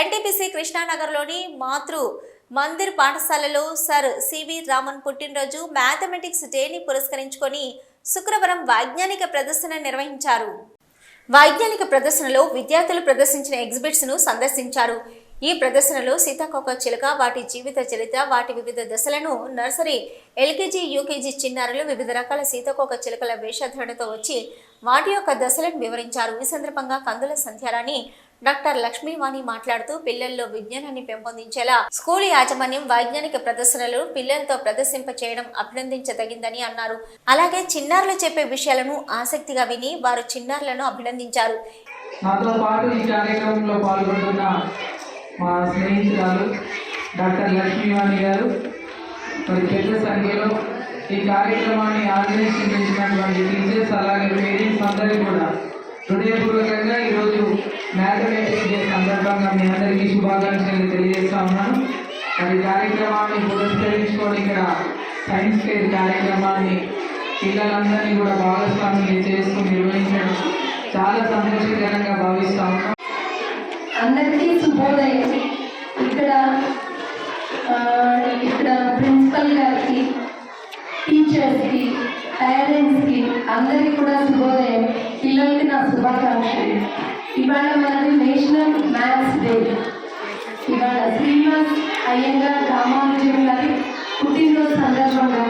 NTPC కృష్ణానగర్లోని మాతృ మందిర్ పాఠశాలలో sir C V Raman పుట్టినరోజు మ్యాథమెటిక్స్ డేని పురస్కరించుకొని శుక్రవారం వైజ్ఞానిక ప్రదర్శన నిర్వహించారు. వైజ్ఞానిక ప్రదర్శనలో విద్యార్థులు ప్రదర్శించిన ఎగ్జిబిట్స్ను సందర్శించారు. ఈ ప్రదర్శనలో సీతాకోక చిలుక వాటి జీవిత చరిత్ర వాటి వివిధ దశలను నర్సరీ ఎల్కేజీ యూకేజీ చిన్నారులు వివిధ రకాల సీతాకోక చిలుకల వేషధారణతో వచ్చి వాటి యొక్క దశలను వివరించారు. ఈ సందర్భంగా కందుల సంధ్యారాణి డాక్టర్ లక్ష్మీవాణి మాట్లాడుతూ పిల్లల్లో విజ్ఞానాన్ని పెంపొందించేలా స్కూల్ యాజమాన్యం వైజ్ఞానిక ప్రదర్శనలు పిల్లలతో ప్రదర్శింప చేయడం అభినందించదగిందని అన్నారు. అలాగే చిన్నారులు చెప్పే విషయాలను ఆసక్తిగా విని వారు చిన్నారులను అభినందించారు. నాతో పాటు ఈ కార్యక్రమంలో పాల్గొంటున్న మా స్నేహితురాలు డాక్టర్ లక్ష్మీవాణి గారు మరి పెద్ద సంఖ్యలో ఈ కార్యక్రమాన్ని ఆర్గనైజ్ చేసినటువంటి టీచర్స్ అలాగే పేరెంట్స్ అందరికీ కూడా హృదయపూర్వకంగా ఈరోజు సందర్భంగా మీ అందరికీ శుభాకాంక్షలు తెలియజేస్తా ఉన్నాను. మరి కార్యక్రమాన్ని పురస్కరించుకొని ఇక్కడ సైన్స్ ఫేర్ కార్యక్రమాన్ని పిల్లలందరినీ కూడా భాగస్వామ్యం చేసుకుని నిర్వహించడం చాలా సంతోషకరంగా భావిస్తా ఉన్నాం అందరికీ శుభోదయం. ఇక్కడ ఆ, ఇక్కడ ప్రిన్సిపల్ గారికి టీచర్స్కి పేరెంట్స్కి అందరికీ కూడా శుభోదయం. పిల్లలకి నా శుభాకాంక్షలు. ఇవాళ ఇవాళ శ్రీనివాస్ అయ్యంగార్ రామానుజం గారి పుట్టినరోజు సందర్భంగా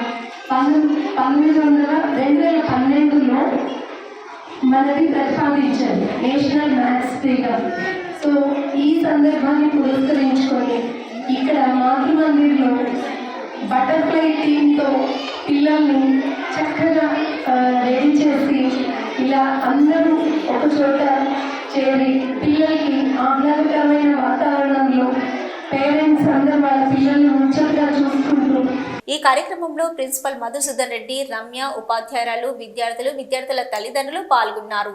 పంతొమ్మిది పంతొమ్మిది వందల రెండు వేల పన్నెండులో మనది ప్రతిపాదించారు నేషనల్ మ్యాథ్స్ డేగా సో ఈ సందర్భాన్ని పురస్కరించుకొని ఇక్కడ మాతృమందిర్లో బటర్ఫ్లై థీమ్తో పిల్లల్ని చక్కగా రెడీ చేసి ఇలా అందరూ ఒక చోట చేరి పిల్లలకి ఆహ్లాదకరమైన ఈ కార్యక్రమంలో ప్రిన్సిపల్ మధుసూదన్ రెడ్డి రమ్య ఉపాధ్యాయురాలు విద్యార్థులు విద్యార్థుల తల్లిదండ్రులు పాల్గొన్నారు.